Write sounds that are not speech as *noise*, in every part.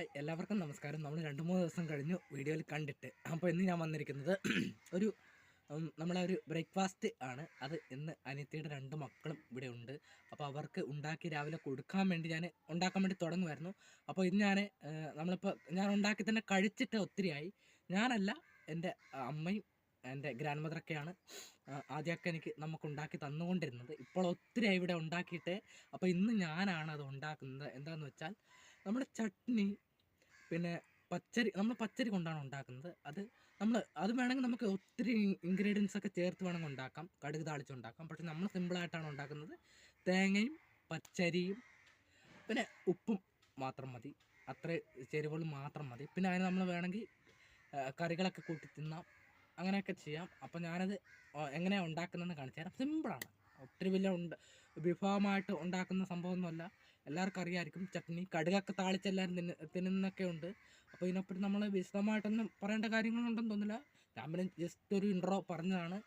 Hi എല്ലാവർക്കും നമസ്കാരം. നമ്മൾ രണ്ട് മൂന്ന് ദിവസം കഴിഞ്ഞു വീഡിയോയിൽ കണ്ടിട്ട്. അപ്പോൾ ഇന്ന് ഞാൻ വന്നിരിക്കുന്നത് *clears throat* ഒരു നമ്മളെ ഒരു ബ്രേക്ക്ഫാസ്റ്റ് ആണ്. അത് ഇന്ന് അനിയത്തിയുടെ രണ്ട് മക്കളും ഇവിടെ ഉണ്ട്. അപ്പോൾ അവർക്ക് ഉണ്ടാക്കി രാവിലെ കൊടുക്കാൻ വേണ്ടി ഞാൻ ഉണ്ടാക്കാൻ വേണ്ടി തുടങ്ങുമായിരുന്നു. അപ്പോൾ ഇന്ന് ഞാൻ നമ്മളിപ്പോൾ ഞാൻ ഉണ്ടാക്കി തന്നെ കഴിച്ചിട്ട് ഒത്തിരിയായി. ഞാനല്ല എന്റെ അമ്മയും എന്റെ ഗ്രാൻഡ് മദറൊക്കെയാണ് ആദ്യമൊക്കെ എനിക്ക് നമുക്ക് ഉണ്ടാക്കി തന്നുകൊണ്ടിരുന്നത്. ഇപ്പോൾ ഒത്തിരി ഇവിടെ ഉണ്ടാക്കിയിട്ട്. അപ്പോൾ ഇന്ന് ഞാനാണ് അത് ഉണ്ടാക്കുന്നത്. എന്താണെന്ന് വെച്ചാൽ നമ്മുടെ ചട്നി പിന്നെ പച്ചരി നമ്മൾ പച്ചരി കൊണ്ടാണ് ഉണ്ടാക്കുന്നത്. അത് നമ്മൾ അത് വേണമെങ്കിൽ നമുക്ക് ഒത്തിരി ഇൻഗ്രീഡിയൻസ് ഒക്കെ ചേർത്ത് വേണമെങ്കിൽ ഉണ്ടാക്കാം. കടുക് താളിച്ച് ഉണ്ടാക്കാം. പക്ഷെ നമ്മൾ സിമ്പിളായിട്ടാണ് ഉണ്ടാക്കുന്നത്. തേങ്ങയും പച്ചരിയും പിന്നെ ഉപ്പും മാത്രം മതി. അത്ര ചേരുവകൾ മാത്രം മതി. പിന്നെ അതിന് നമ്മൾ വേണമെങ്കിൽ കറികളൊക്കെ കൂട്ടി തിന്നാം. അങ്ങനെയൊക്കെ ചെയ്യാം. അപ്പോൾ ഞാനത് എങ്ങനെയാണ് ഉണ്ടാക്കുന്നതെന്ന് കാണിച്ചു തരാം. സിമ്പിളാണ് ഒത്തിരി വലിയ ഉണ്ട് വിഭവമായിട്ട് ഉണ്ടാക്കുന്ന സംഭവമൊന്നുമല്ല. എല്ലാവർക്കും അറിയാമായിരിക്കും ചട്നി കടുകൊക്കെ താളിച്ച് എല്ലാവരും തിന്ന തിന്നുന്നൊക്കെ ഉണ്ട്. അപ്പോൾ ഇതിനെപ്പറ്റി നമ്മൾ വിശദമായിട്ടൊന്നും പറയേണ്ട കാര്യങ്ങളുണ്ടെന്ന് തോന്നില്ല. ഞാൻ ജസ്റ്റ് ഒരു ഇൻട്രോ പറഞ്ഞതാണ്.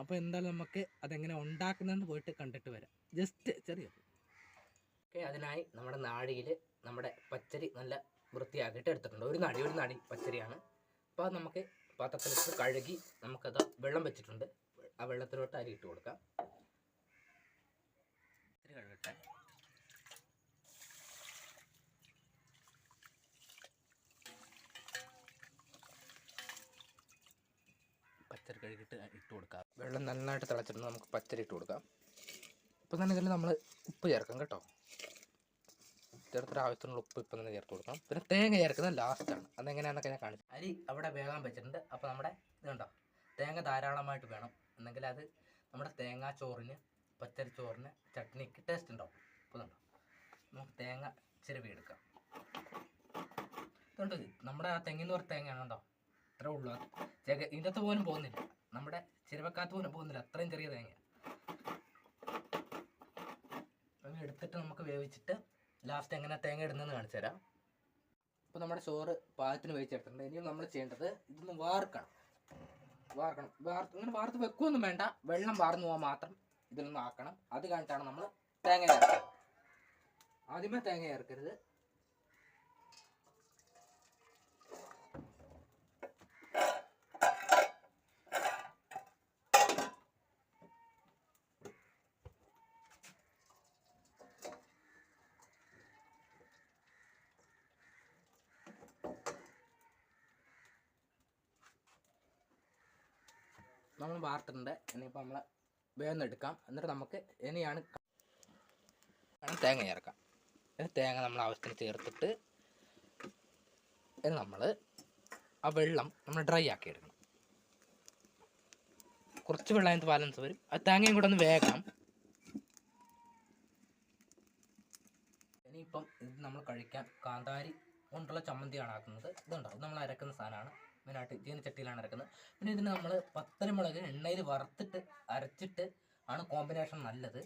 അപ്പോൾ എന്തായാലും നമുക്ക് അതെങ്ങനെ ഉണ്ടാക്കുന്നതെന്ന് പോയിട്ട് കണ്ടിട്ട് വരാം. ജസ്റ്റ് ചെറിയ ഓക്കെ അതിനായി നമ്മുടെ നാഴിയിൽ നമ്മുടെ പച്ചരി നല്ല വൃത്തിയാക്കിയിട്ട് എടുത്തിട്ടുണ്ട്. ഒരു നാടി ഒരു നാടി പച്ചരിയാണ്. അപ്പോൾ നമുക്ക് പാത്രത്തിലിട്ട് കഴുകി നമുക്കത് വെള്ളം വെച്ചിട്ടുണ്ട്. ആ വെള്ളത്തിലോട്ട് അരി ഇട്ട് കൊടുക്കാം. കഴുകട്ടെ. പച്ചരി കഴുകിയിട്ട് ഇട്ട് കൊടുക്കാം. വെള്ളം നന്നായിട്ട് തിളച്ചിട്ട് നമുക്ക് പച്ചരി ഇട്ട് കൊടുക്കാം. ഇപ്പം തന്നെ ഇതിൽ നമ്മൾ ഉപ്പ് ചേർക്കാം കേട്ടോ. ചേർത്തിട്ട് ആവശ്യത്തിനുള്ള ഉപ്പ് ഇപ്പം തന്നെ ചേർത്ത് കൊടുക്കാം പിന്നെ തേങ്ങ ചേർക്കുന്നത് ലാസ്റ്റാണ് അതെങ്ങനെയാണെന്നൊക്കെ ഞാൻ കാണിച്ചു അരി അവിടെ വേകാൻ വെച്ചിട്ടുണ്ട്. അപ്പോൾ നമ്മുടെ ഇതുണ്ടോ തേങ്ങ ധാരാളമായിട്ട് വേണം. എന്നെങ്കിൽ അത് നമ്മുടെ തേങ്ങാ ചോറിന് പച്ചരി ചോറിന് ചട്നിക്ക് ടേസ്റ്റ് ഉണ്ടാവും. ഇപ്പോൾ കണ്ടോ? നമുക്ക് തേങ്ങ ചിരവി എടുക്കാം ഇതുണ്ട് നമ്മുടെ ആ തെങ്ങിന്ന് പറഞ്ഞ തേങ്ങയാണ് കണ്ടോ? ഇത്രേ ഉള്ളൂ. ചെക ഇതിന്റെ പോലും പോകുന്നില്ല. നമ്മുടെ ചിരവക്കാത്ത പോലും പോകുന്നില്ല. അത്രയും ചെറിയ തേങ്ങ. അത് എടുത്തിട്ട് നമുക്ക് വേവിച്ചിട്ട് ലാസ്റ്റ് എങ്ങനെ തേങ്ങ ഇടുന്നതെന്ന് കാണിച്ചു തരാം. അപ്പോൾ നമ്മുടെ ചോറ് പാകത്തിന് വേവിച്ചെടുത്തിട്ടുണ്ട്. ഇനിയും നമ്മൾ ചെയ്യേണ്ടത് ഇതൊന്ന് വാർക്കണം. വാർക്കണം. വാർത്ത് ഇങ്ങനെ വാർത്ത് വെക്കുകയൊന്നും വേണ്ട. വെള്ളം വാർന്നു പോകാൻ മാത്രം ഇതിലൊന്ന് ആക്കണം. അത് കഴിഞ്ഞിട്ടാണ് നമ്മൾ തേങ്ങ ചേർക്കുന്നത്. ആദ്യമേ തേങ്ങ ചേർക്കരുത്. നമ്മൾ വാർത്തിട്ടുണ്ട്. ഇനിയിപ്പോൾ നമ്മൾ വേഗം എടുക്കാം. എന്നിട്ട് നമുക്ക് ഇനിയാണ് തേങ്ങ ചേർക്കാം. തേങ്ങ നമ്മൾ ആവശ്യത്തിന് ചേർത്തിട്ട് നമ്മൾ ആ വെള്ളം നമ്മൾ ഡ്രൈ ആക്കി എടുക്കണം. കുറച്ച് വെള്ളം അതിനകത്ത് ബാലൻസ് വരും. ആ തേങ്ങയും കൂടെ ഒന്ന് വേഗം. ഇനിയിപ്പം ഇത് നമ്മൾ കഴിക്കാൻ കാന്താരി കൊണ്ടുള്ള ചമ്മന്തിയാണ് ആക്കുന്നത്. ഇതുണ്ടാവും ഇത് നമ്മൾ അരക്കുന്ന സാധനമാണ്. മെയിനായിട്ട് ചീനച്ചട്ടിയിലാണ് അരക്കുന്നത്. പിന്നെ ഇതിന് നമ്മൾ പത്തരമുളക് എണ്ണയിൽ വറുത്തിട്ട് അരച്ചിട്ട് ആണ് കോമ്പിനേഷൻ നല്ലത്.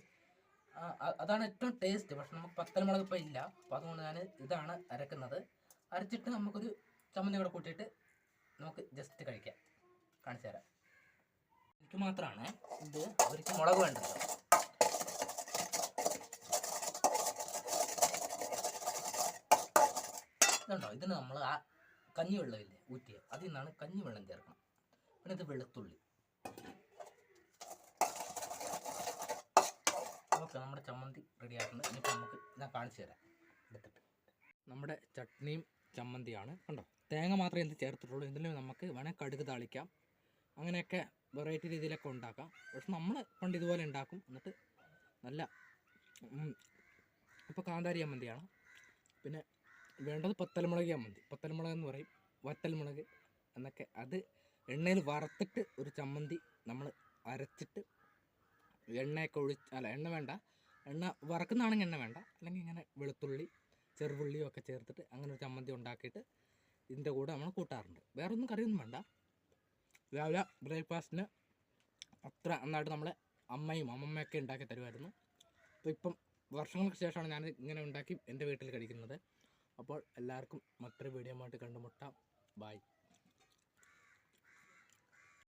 അതാണ് ഏറ്റവും ടേസ്റ്റ് പക്ഷെ നമുക്ക് പത്തരമുളക് ഇപ്പോൾ ഇല്ല. അപ്പോൾ അതുകൊണ്ട് ഞാൻ ഇതാണ് അരക്കുന്നത്. അരച്ചിട്ട് നമുക്കൊരു ചമ്മന്തി കൂടെ കൂട്ടിയിട്ട് നമുക്ക് ജസ്റ്റ് കഴിക്കാം. കാണിച്ചു തരാം. എനിക്ക് മാത്രമാണ് ഇത് അവർക്ക് മുളക് വേണ്ടത്. ഇതുണ്ടോ? ഇതിന് നമ്മൾ ആ കഞ്ഞിവെള്ളമില്ലേ? ഊറ്റിയ. അതിൽ നിന്നാണ് കഞ്ഞിവെള്ളം ചേർക്കണം. പിന്നെ ഇത് വെളുത്തുള്ളി. ഓക്കെ നമ്മുടെ ചമ്മന്തി റെഡി ആക്കുന്നത് ഇനിയിപ്പോൾ നമുക്ക് ഞാൻ കാണിച്ചു തരാം. എടുത്തിട്ട്. നമ്മുടെ ചട്നിയും ചമ്മന്തിയാണ്. കണ്ടോ? തേങ്ങ മാത്രമേ എന്ത് ചേർത്തിട്ടുള്ളൂ. എന്തെങ്കിലും നമുക്ക് വേണേൽ കടുക് താളിക്കാം. അങ്ങനെയൊക്കെ വെറൈറ്റി രീതിയിലൊക്കെ ഉണ്ടാക്കാം. പക്ഷെ നമ്മൾ പണ്ട് ഇതുപോലെ ഉണ്ടാക്കും. എന്നിട്ട് നല്ല ഇപ്പോൾ കാന്താരി ചമ്മന്തിയാണ്. പിന്നെ വേണ്ടത് പത്തലമുളക് ചമ്മന്തി പത്തലമുളക് എന്ന് പറയും. വറ്റൽമുളക് എന്നൊക്കെ. അത് എണ്ണയിൽ വറുത്തിട്ട് ഒരു ചമ്മന്തി നമ്മൾ അരച്ചിട്ട് എണ്ണയൊക്കെ ഒഴിച്ച് അല്ല എണ്ണ വേണ്ട. എണ്ണ വറക്കുന്നതാണെങ്കിൽ എണ്ണ വേണ്ട. അല്ലെങ്കിൽ ഇങ്ങനെ വെളുത്തുള്ളി ചെറുപുള്ളിയും ഒക്കെ ചേർത്തിട്ട് അങ്ങനെ ഒരു ചമ്മന്തി ഉണ്ടാക്കിയിട്ട് ഇതിന്റെ കൂടെ നമ്മൾ കൂട്ടാറുണ്ട്. വേറെ ഒന്നും കറിയൊന്നും വേണ്ട. രാവിലെ ബ്രേക്ക്ഫാസ്റ്റിന് അത്ര നന്നായിട്ട് നമ്മളെ അമ്മയും അമ്മമ്മയൊക്കെ ഉണ്ടാക്കി തരുമായിരുന്നു. അപ്പോൾ ഇപ്പം വർഷങ്ങൾക്ക് ശേഷമാണ് ഞാൻ ഇങ്ങനെ ഉണ്ടാക്കി എന്റെ വീട്ടിൽ കഴിക്കുന്നത്. അപ്പോൾ എല്ലാവർക്കും മറ്റൊരു വീഡിയോ ആയിട്ട് കണ്ടുമുട്ടാം. ബായ്